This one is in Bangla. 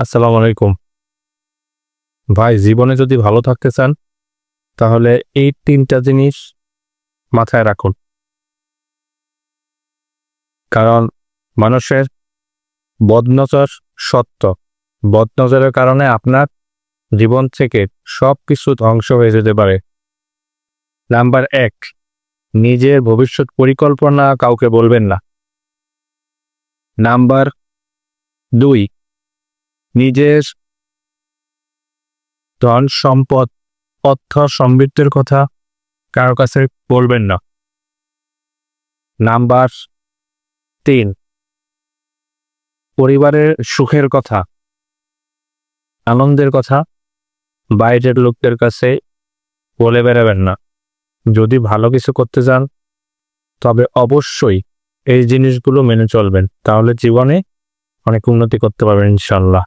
আসসালামু আলাইকুম। ভাই, জীবনে যদি ভালো থাকতে চান, তাহলে এই তিনটা জিনিস মাথায় রাখুন। কারণ মানুষের বদনজর সত্য। বদনজরের কারণে আপনার জীবন থেকে সব কিছু ধ্বংস হয়ে যেতে পারে। নাম্বার এক, নিজের ভবিষ্যৎ পরিকল্পনা কাউকে বলবেন না। নাম্বার দুই নিজের ধন সম্পদ, অর্থ সমৃদ্ধের কথা কারও কাছে বলবেন না। নাম্বার তিন। পরিবারের সুখের কথা, আনন্দের কথা বাইরের লোকদের কাছে বলে বেড়াবেন না। যদি ভালো কিছু করতে চান, তবে অবশ্যই এই জিনিসগুলো মেনে চলবেন, তাহলে জীবনে অনেক উন্নতি করতে পারবেন ইনশাল্লাহ